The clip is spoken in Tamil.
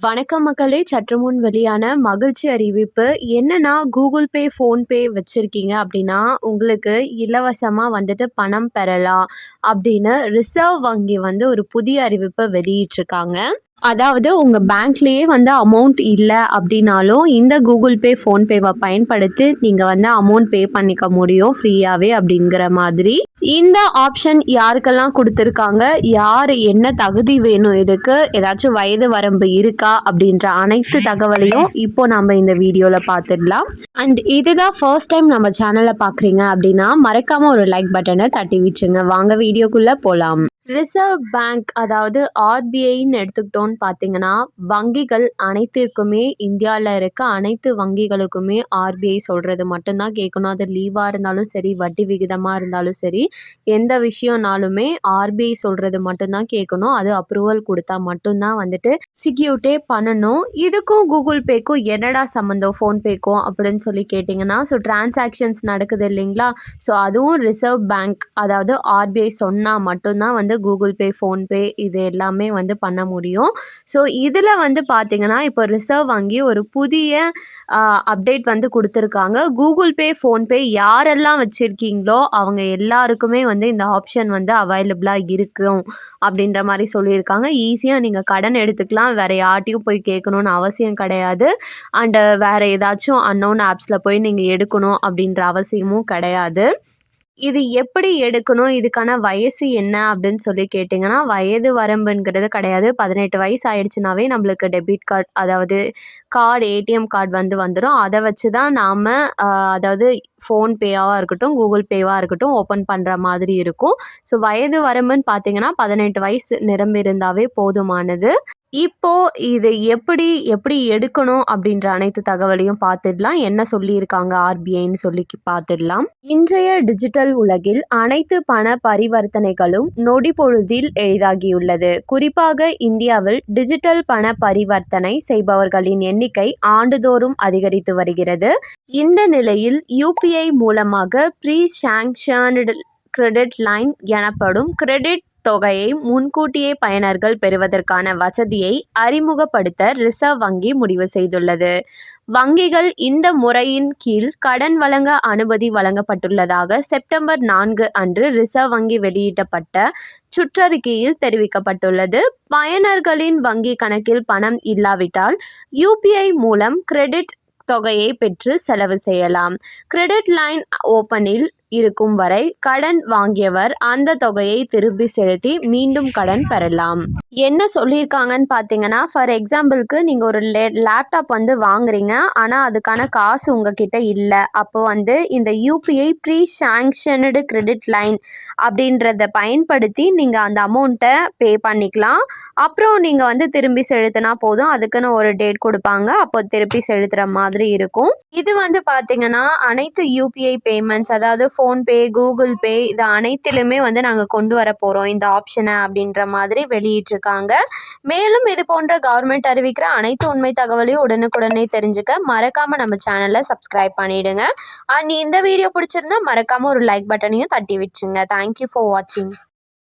வணக்கம் மக்களே. சற்று முன் வெளியான மகிழ்ச்சி அறிவிப்பு. என்னன்னா கூகுள் பே ஃபோன்பே வச்சுருக்கீங்க அப்படின்னா உங்களுக்கு இலவசமாக வந்துட்டு பணம் பெறலாம் அப்படின்னு ரிசர்வ் வங்கி வந்து ஒரு புதிய அறிவிப்பை வெளியிட்டிருக்காங்க. அதாவது உங்கள் பேங்க்லேயே வந்து அமௌண்ட் இல்லை அப்படின்னாலும் இந்த கூகுள் பே ஃபோன்பேவை பயன்படுத்தி நீங்கள் வந்து அமௌண்ட் பே பண்ணிக்க முடியும் ஃப்ரீயாகவே அப்படிங்கிற மாதிரி. இந்த ஆப்ஷன் யாருக்கெல்லாம் கொடுத்துருக்காங்க? யார் என்ன தகுதி வேணும்? இதுக்கு ஏதாச்சும் வயது வரம்பு இருக்கா? அப்படின்ற அனைத்து தகவலையும் இப்போ நம்ம இந்த வீடியோவில் பார்த்துடலாம் அண்ட் இதுதான் ஃபர்ஸ்ட் டைம் நம்ம சேனலை பார்க்குறீங்க அப்படின்னா மறக்காமல் ஒரு லைக் பட்டனை தட்டி விட்டுருங்க வாங்க வீடியோக்குள்ளே போகலாம் ரிசர்வ் பேங்க் அதாவது ஆர்பிஐன்னு எடுத்துக்கிட்டோன்னு பார்த்தீங்கன்னா வங்கிகள் அனைத்திற்குமே இந்தியாவில் இருக்க அனைத்து வங்கிகளுக்குமே ஆர்பிஐ சொல்கிறது மட்டும்தான் கேட்கணும். அது லீவாக இருந்தாலும் சரி வட்டி விகிதமாக இருந்தாலும் சரி எந்த விஷயம்னாலுமே ஆர்பிஐ சொல்கிறது மட்டும்தான் கேட்கணும். அது அப்ரூவல் கொடுத்தா மட்டும்தான் வந்துட்டு சிக்யூட்டே பண்ணணும். இதுக்கும் கூகுள் பேக்கும் என்னடா சம்மந்தம் ஃபோன்பேக்கும் அப்படின்னு சொல்லி கேட்டிங்கன்னா ஸோ டிரான்சாக்ஷன்ஸ் நடக்குது இல்லைங்களா? ஸோ அதுவும் ரிசர்வ் பேங்க் அதாவது ஆர்பிஐ சொன்னால் மட்டும்தான் வந்து கூகுள் பே ஃபோன்பே இது எல்லாமே வந்து பண்ண முடியும். ஸோ இதில் வந்து பார்த்திங்கன்னா இப்போ ரிசர்வ் வங்கி ஒரு புதிய அப்டேட் வந்து கொடுத்துருக்காங்க. கூகுள் பே ஃபோன்பே யாரெல்லாம் வச்சுருக்கீங்களோ அவங்க எல்லாருக்குமே வந்து இந்த ஆப்ஷன் வந்து அவைலபிளாக இருக்கும் அப்படின்ற மாதிரி சொல்லியிருக்காங்க. ஈஸியாக நீங்கள் கடன் எடுத்துக்கலாம். வேறு யார்ட்டையும் போய் கேட்கணுன்னு அவசியம் கிடையாது. அண்டு வேறு ஏதாச்சும் அன்னோன் ஆப்ஸில் போய் நீங்கள் எடுக்கணும் அப்படின்ற அவசியமும் கிடையாது. இது எப்படி எடுக்கணும்? இதுக்கான வயசு என்ன? அப்படின்னு சொல்லி கேட்டிங்கன்னா வயது வரம்புங்கிறது கிடையாது. பதினெட்டு வயசு ஆயிடுச்சுனாவே நம்மளுக்கு டெபிட் கார்டு அதாவது கார்டு ஏடிஎம் கார்டு வந்து வந்துடும் அதை வச்சு தான் நாம் அதாவது ஃபோன்பேவாக இருக்கட்டும் கூகுள் பேவாக இருக்கட்டும் ஓப்பன் பண்ணுற மாதிரி இருக்கும். ஸோ வயது வரம்புன்னு பார்த்தீங்கன்னா பதினெட்டு வயசு நிரம்பியிருந்தாவே போதுமானது. இப்போ இது எப்படி எப்படி எடுக்கணும் அப்படின்ற அனைத்து தகவலையும் பார்த்துடலாம். என்ன சொல்லியிருக்காங்க ஆர்பிஐன்னு சொல்லி பார்த்துடலாம். இன்றைய டிஜிட்டல் உலகில் அனைத்து பண பரிவர்த்தனைகளும் நொடி பொழுதில் எளிதாகியுள்ளது. குறிப்பாக இந்தியாவில் டிஜிட்டல் பண பரிவர்த்தனை செய்பவர்களின் எண்ணிக்கை ஆண்டுதோறும் அதிகரித்து வருகிறது. இந்த நிலையில் யூபிஐ மூலமாக ப்ரீ சாங்ஷன்டு கிரெடிட் லைன் எனப்படும் கிரெடிட் தொகையை முன்கூட்டியே பயனர்கள் பெறுவதற்கான வசதியை அறிமுகப்படுத்த ரிசர்வ் வங்கி முடிவு செய்துள்ளது. வங்கிகள் இந்த முறையின் கீழ் கடன் வழங்க அனுமதி வழங்கப்பட்டுள்ளதாக செப்டம்பர் நான்கு அன்று ரிசர்வ் வங்கி வெளியிட்டப்பட்ட சுற்றறிக்கையில் தெரிவிக்கப்பட்டுள்ளது. பயனர்களின் வங்கி கணக்கில் பணம் இல்லாவிட்டால் யூபிஐ மூலம் கிரெடிட் தொகையை பெற்று செலவு செய்யலாம். கிரெடிட் லைன் ஓப்பனில் இருக்கும் வரை கடன் வாங்கியவர் அந்த தொகையை திருப்பி செலுத்தி மீண்டும் கடன் பெறலாம். என்ன சொல்லியிருக்காங்கன்னு பார்த்தீங்கன்னா ஃபார் எக்ஸாம்பிளுக்கு நீங்கள் ஒரு லே லேப்டாப் வந்து வாங்குறீங்க. ஆனால் அதுக்கான காசு உங்ககிட்ட இல்லை. அப்போ வந்து இந்த UPI pre sanctioned credit line அப்படின்றத பயன்படுத்தி நீங்கள் அந்த அமௌண்ட்டை பே பண்ணிக்கலாம். அப்புறம் நீங்கள் வந்து திரும்பி செலுத்தினா போதும். அதுக்குன்னு ஒரு டேட் கொடுப்பாங்க. அப்போ திருப்பி செலுத்துகிற மாதிரி இருக்கும். இது வந்து பார்த்தீங்கன்னா அனைத்து யூபிஐ பேமெண்ட்ஸ் அதாவது ஃபோன்பே கூகுள் பே இது அனைத்திலுமே வந்து நாங்கள் கொண்டு வர போகிறோம் இந்த ஆப்ஷனை அப்படின்ற மாதிரி வெளியிட்டிருக்காங்க. மேலும் இது போன்ற கவர்மெண்ட் அறிவிக்கிற அனைத்து உண்மை தகவலையும் உடனுக்குடனே தெரிஞ்சுக்க மறக்காமல் நம்ம சேனலை சப்ஸ்கிரைப் பண்ணிவிடுங்க அண்ட் இந்த வீடியோ பிடிச்சிருந்தா மறக்காமல் ஒரு லைக் பட்டனையும் தட்டி விட்டுருங்க தேங்க்யூ ஃபார் வாட்சிங்